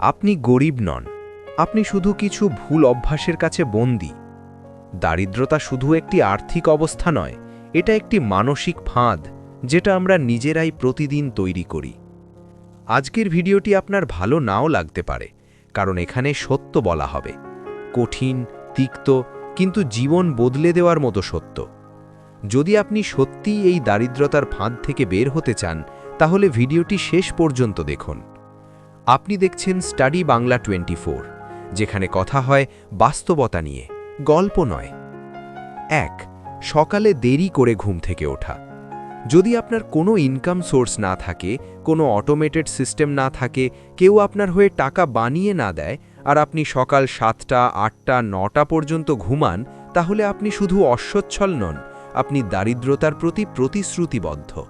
আপনি গরিব নন। আপনি শুধু কিছু ভুল অভ্যাসের কাছে বন্দী। দারিদ্রতা শুধু একটি আর্থিক অবস্থা নয়, এটা একটি মানসিক ফাঁদ, যেটা আমরা নিজেরাই প্রতিদিন তৈরি করি। আজকের ভিডিওটি আপনার ভালো নাও লাগতে পারে, কারণ এখানে সত্য বলা হবে। কঠিন, তিক্ত, কিন্তু জীবন বদলে দেওয়ার মতো সত্য। যদি আপনি সত্যিই এই দারিদ্রতার ফাঁদ থেকে বের হতে চান, তাহলে ভিডিওটি শেষ পর্যন্ত দেখুন। আপনি দেখছেন স্টাডি বাংলা টোয়েন্টি যেখানে কথা হয় বাস্তবতা নিয়ে, গল্প নয়। এক, সকালে দেরি করে ঘুম থেকে ওঠা। যদি আপনার কোনো ইনকাম সোর্স না থাকে, কোনো অটোমেটেড সিস্টেম না থাকে, কেউ আপনার হয়ে টাকা বানিয়ে না দেয়, আর আপনি সকাল সাতটা, আটটা, নটা পর্যন্ত ঘুমান, তাহলে আপনি শুধু অস্বচ্ছল নন, আপনি দারিদ্রতার প্রতি প্রতিশ্রুতিবদ্ধ।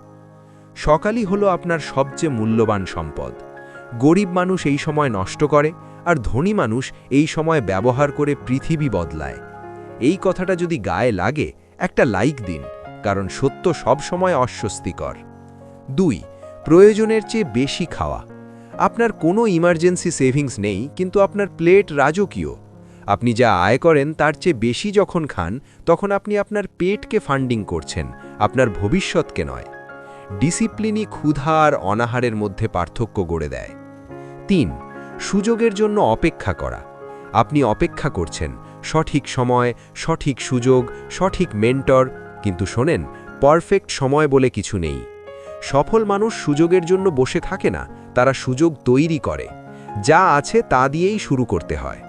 সকালই হলো আপনার সবচেয়ে মূল্যবান সম্পদ। গরিব মানুষ এই সময় নষ্ট করে আর ধনী মানুষ এই সময় ব্যবহার করে পৃথিবী বদলায়। এই কথাটা যদি গায়ে লাগে, একটা লাইক দিন, কারণ সত্য সব সময় অস্বস্তিকর। দুই, প্রয়োজনের চেয়ে বেশি খাওয়া। আপনার কোনো ইমার্জেন্সি সেভিংস নেই, কিন্তু আপনার প্লেট রাজকীয়। আপনি যা আয় করেন, তার চেয়ে বেশি যখন খান, তখন আপনি আপনার পেটকে ফান্ডিং করছেন, আপনার ভবিষ্যৎকে নয়। ডিসিপ্লিনই ক্ষুধা আর অনাহারের মধ্যে পার্থক্য গড়ে দেয়। তিন, সুযোগের জন্য অপেক্ষা করা। আপনি অপেক্ষা করছেন, সঠিক সময়, সঠিক সুযোগ, সঠিক মেন্টর, কিন্তু শোনেন, পারফেক্ট সময় বলে কিছু নেই। সফল মানুষ সুযোগের জন্য বসে থাকে না, তারা সুযোগ তৈরি করে। যা আছে তা দিয়েই শুরু করতে হয়।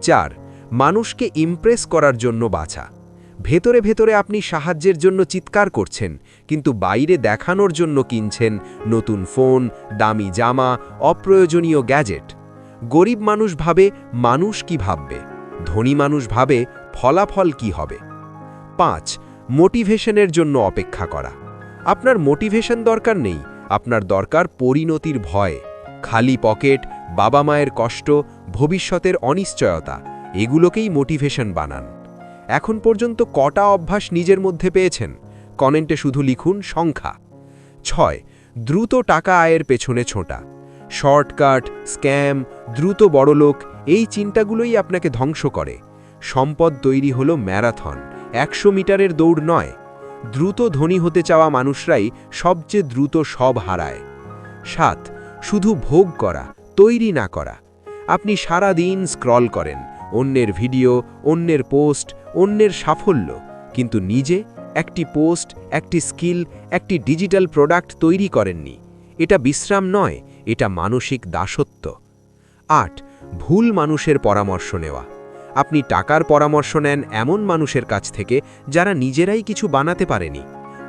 চার, মানুষকে ইমপ্রেস করার জন্য বাছা। ভেতরে ভেতরে আপনি সাহায্যের জন্য চিৎকার করছেন, কিন্তু বাইরে দেখানোর জন্য কিনছেন নতুন ফোন, দামি জামা, অপ্রয়োজনীয় গ্যাজেট। গরিব মানুষ ভাবে, মানুষ কি ভাববে? ধনী মানুষ ভাবে, ফলাফল কি হবে? পাঁচ, মোটিভেশনের জন্য অপেক্ষা করা। আপনার মোটিভেশন দরকার নেই, আপনার দরকার পরিণতির ভয়। খালি পকেট, বাবা মায়ের কষ্ট, ভবিষ্যতের অনিশ্চয়তা, এগুলোকেই মোটিভেশন বানান। এখন পর্যন্ত কটা অভ্যাস নিজের মধ্যে পেয়েছেন? কমেন্টে শুধু লিখুন সংখ্যা। ছয়, দ্রুত টাকা আয়ের পেছনে ছোটা। শর্টকাট, স্ক্যাম, দ্রুত বড়লোক, এই চিন্তাগুলোই আপনাকে ধ্বংস করে। সম্পদ তৈরি হলো ম্যারাথন, একশো মিটারের দৌড় নয়। দ্রুত ধনী হতে চাওয়া মানুষরাই সবচেয়ে দ্রুত সব হারায়। সাত, শুধু ভোগ করা, তৈরি না করা। আপনি সারা দিন স্ক্রল করেন অন্যের ভিডিও, অন্যের পোস্ট, অন্যের সাফল্য। কিন্তু নিজে একটি পোস্ট, একটি স্কিল, একটি ডিজিটাল প্রোডাক্ট তৈরি করেননি। এটা বিশ্রাম নয়, এটা মানসিক দাসত্ব। আট, ভুল মানুষের পরামর্শ নেওয়া। আপনি টাকার পরামর্শ নেন এমন মানুষের কাছ থেকে যারা নিজেরাই কিছু বানাতে পারেনি।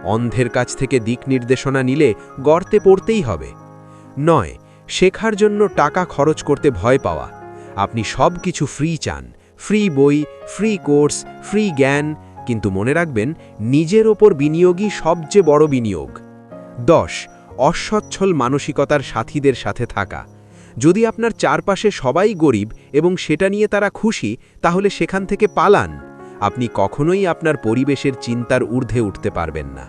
অন্ধের কাছ থেকে দিক নির্দেশনা নিলে গর্তে পড়তেই হবে। নয়, শেখার জন্য টাকা খরচ করতে ভয় পাওয়া। আপনি সব কিছু ফ্রি চান। ফ্রি বই ফ্রি কোর্স ফ্রি জ্ঞান। কিন্তু মনে রাখবেন, নিজের ওপর বিনিয়োগই সবচেয়ে বড় বিনিয়োগ। দশ, অসচ্ছল মানসিকতার সাথীদের সাথে থাকা। যদি আপনার চারপাশে সবাই গরিব এবং সেটা নিয়ে তারা খুশি, তাহলে সেখান থেকে পালান। আপনি কখনোই আপনার পরিবেশের চিন্তার ঊর্ধ্বে উঠতে পারবেন না।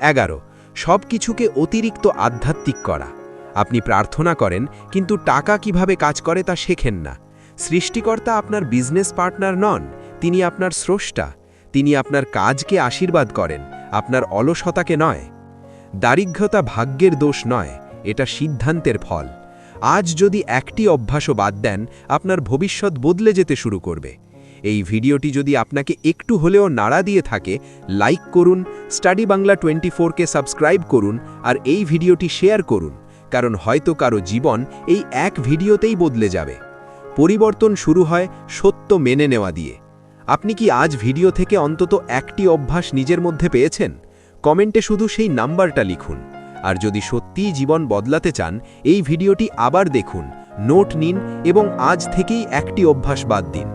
এগারো সব কিছুকে অতিরিক্ত আধ্যাত্মিক করা। আপনি প্রার্থনা করেন, কিন্তু টাকা কীভাবে কাজ করে তা শেখেন না। সৃষ্টিকর্তা আপনার বিজনেস পার্টনার নন, তিনি আপনার স্রষ্টা, তিনি আপনার কাজকে আশীর্বাদ করেন, আপনার অলসতাকে নয়। দারিদ্রতা ভাগ্যের দোষ নয়, এটা সিদ্ধান্তের ফল। আজ যদি একটি অভ্যাসও বাদ দেন, আপনার ভবিষ্যৎ বদলে যেতে শুরু করবে। এই ভিডিওটি যদি আপনাকে একটু হলেও নাড়া দিয়ে থাকে, লাইক করুন, স্টাডি বাংলা টোয়েন্টি ফোরকে সাবস্ক্রাইব করুন, আর এই ভিডিওটি শেয়ার করুন। কারণ হয়তো কারও জীবন এই এক ভিডিওতেই বদলে যাবে। পরিবর্তন শুরু হয় সত্য মেনে নেওয়া দিয়ে। আপনি কি আজ ভিডিও থেকে অন্তত একটি অভ্যাস নিজের মধ্যে পেয়েছেন? কমেন্টে শুধু সেই নাম্বারটা লিখুন। আর যদি সত্যিই জীবন বদলাতে চান, এই ভিডিওটি আবার দেখুন, নোট নিন এবং আজ থেকেই একটি অভ্যাস বাদ দিন।